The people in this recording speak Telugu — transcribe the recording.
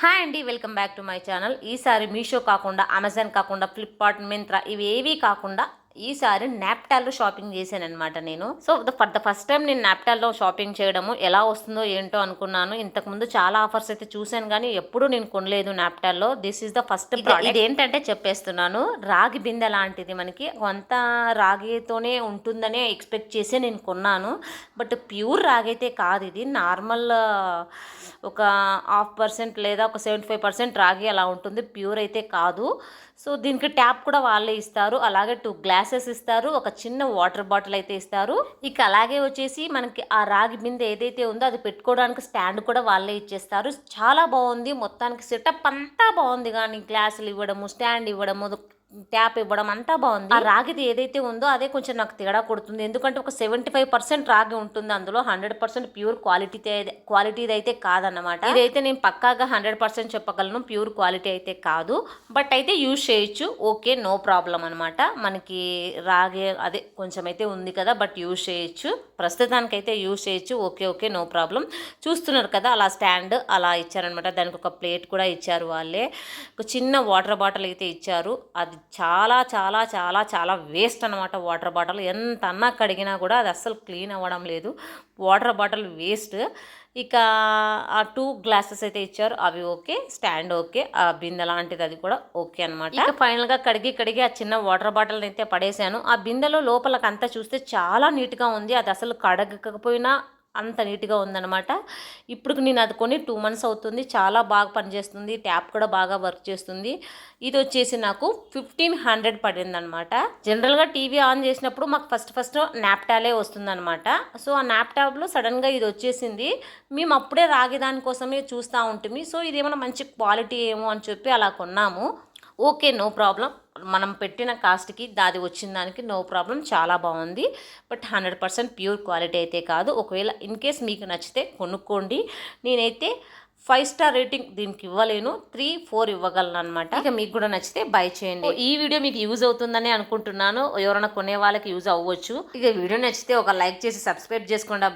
హాయ్ అండి welcome back to my channel. ఈసారి మీషో కాకుండా అమెజాన్ కాకుండా ఫ్లిప్కార్ట్ మింత్రా ఇవి ఏవి కాకుండా ఈసారి నాప్టాల్లో షాపింగ్ చేశాను అనమాట నేను. So for the first time నేను నాప్టాల్లో షాపింగ్ చేయడము ఎలా వస్తుందో ఏంటో అనుకున్నాను. ఇంతకుముందు చాలా ఆఫర్స్ అయితే చూశాను కానీ ఎప్పుడూ నేను కొనలేదు నాప్టాల్లో. దిస్ ఈస్ ద ఫస్ట్ ఇది ఏంటంటే చెప్పేస్తున్నాను రాగి బిందె లాంటిది మనకి. కొంత రాగితోనే ఉంటుందనే ఎక్స్పెక్ట్ చేసి నేను కొన్నాను. బట్ ప్యూర్ రాగి అయితే కాదు ఇది. నార్మల్ ఒక హాఫ్ పర్సెంట్ లేదా ఒక సెవెంటీ ఫైవ్ పర్సెంట్ రాగి అలా ఉంటుంది. ప్యూర్ అయితే కాదు. సో దీనికి ట్యాప్ కూడా వాళ్ళే ఇస్తారు. అలాగే టూ గ్లాసెస్ ఇస్తారు ఒక చిన్న వాటర్ బాటిల్ అయితే ఇస్తారు. ఇక అలాగే వచ్చేసి మనకి ఆ రాగి బిందె ఏదైతే ఉందో అది పెట్టుకోవడానికి స్టాండ్ కూడా వాళ్ళే ఇచ్చేస్తారు. చాలా బాగుంది. మొత్తానికి సెటప్ అంతా బాగుంది కానీ గ్లాసులు ఇవ్వడము స్టాండ్ ఇవ్వడము ట్యాప్ ఇవ్వడం అంతా బాగుంది. ఆ రాగిది ఏదైతే ఉందో అదే కొంచెం నాకు తేడా కొడుతుంది. ఎందుకంటే ఒక సెవెంటీ ఫైవ్ పర్సెంట్ రాగి ఉంటుంది. అందులో హండ్రెడ్ పర్సెంట్ ప్యూర్ క్వాలిటీ క్వాలిటీది అయితే కాదన్నమాట. ఇదైతే నేను పక్కాగా హండ్రెడ్ పర్సెంట్ చెప్పగలను. ప్యూర్ క్వాలిటీ అయితే కాదు. బట్ అయితే యూజ్ చేయొచ్చు. ఓకే నో ప్రాబ్లం అనమాట మనకి రాగి అదే కొంచెం అయితే ఉంది కదా బట్ యూజ్ చేయొచ్చు. ప్రస్తుతానికైతే యూజ్ చేయొచ్చు. ఓకే ఓకే నో ప్రాబ్లం చూస్తున్నారు కదా అలా స్టాండ్ అలా ఇచ్చారనమాట దానికి ఒక ప్లేట్ కూడా ఇచ్చారు వాళ్ళే. ఒక చిన్న వాటర్ బాటిల్ అయితే ఇచ్చారు. అది చాలా చాలా చాలా చాలా వేస్ట్ అనమాట వాటర్ బాటిల్ ఎంత అన్నా కడిగినా కూడా అది అస్సలు క్లీన్ అవ్వడం లేదు. వాటర్ బాటిల్ వేస్ట్ ఇక ఆ టూ గ్లాసెస్ అయితే ఇచ్చారు. అవి ఓకే స్టాండ్ ఓకే ఆ బిందె లాంటిది అది కూడా ఓకే అనమాట ఇక ఫైనల్గా కడిగి కడిగి ఆ చిన్న వాటర్ బాటిల్ అయితే పడేశాను ఆ బిందెలో లోపలకి అంతా చూస్తే చాలా నీట్గా ఉంది. అది అసలు కడగకపోయినా అంత నీట్గా ఉందన్నమాట. ఇప్పుడు నేను అది కొని టూ మంత్స్ అవుతుంది. చాలా బాగా పనిచేస్తుంది. ట్యాప్ కూడా బాగా వర్క్ చేస్తుంది. ఇది వచ్చేసి నాకు ఫిఫ్టీన్ హండ్రెడ్ పడిందనమాట జనరల్గా టీవీ ఆన్ చేసినప్పుడు మాకు ఫస్ట్ ఫస్ట్ నాప్టాలే వస్తుందన్నమాట. సో ఆ నాప్టాప్లో సడన్గా ఇది వచ్చేసింది. మేము అప్పుడే రాగి దానికోసమే చూస్తూ ఉంటుంది సో ఇదేమైనా మంచి క్వాలిటీ ఏమో అని చెప్పి అలా కొన్నాము. Okay no problem. మనం పెట్టిన కాస్ట్కి దాది వచ్చిన దానికి నో ప్రాబ్లం చాలా బాగుంది. But hundred percent pure quality అయితే కాదు. ఒకవేళ ఇన్ కేస్ మీకు నచ్చితే కొనుక్కోండి. నేనైతే ఫైవ్ స్టార్ రేటింగ్ దీనికి ఇవ్వలేను. త్రీ ఫోర్ ఇవ్వగలను అనమాట ఇక మీకు కూడా నచ్చితే బై చేయండి. ఈ వీడియో మీకు యూజ్ అవుతుందని అనుకుంటున్నాను. ఎవరైనా కొనే వాళ్ళకి యూజ్ అవ్వచ్చు. ఇక వీడియో నచ్చితే ఒక లైక్ చేసి సబ్స్క్రైబ్ చేసుకోండి.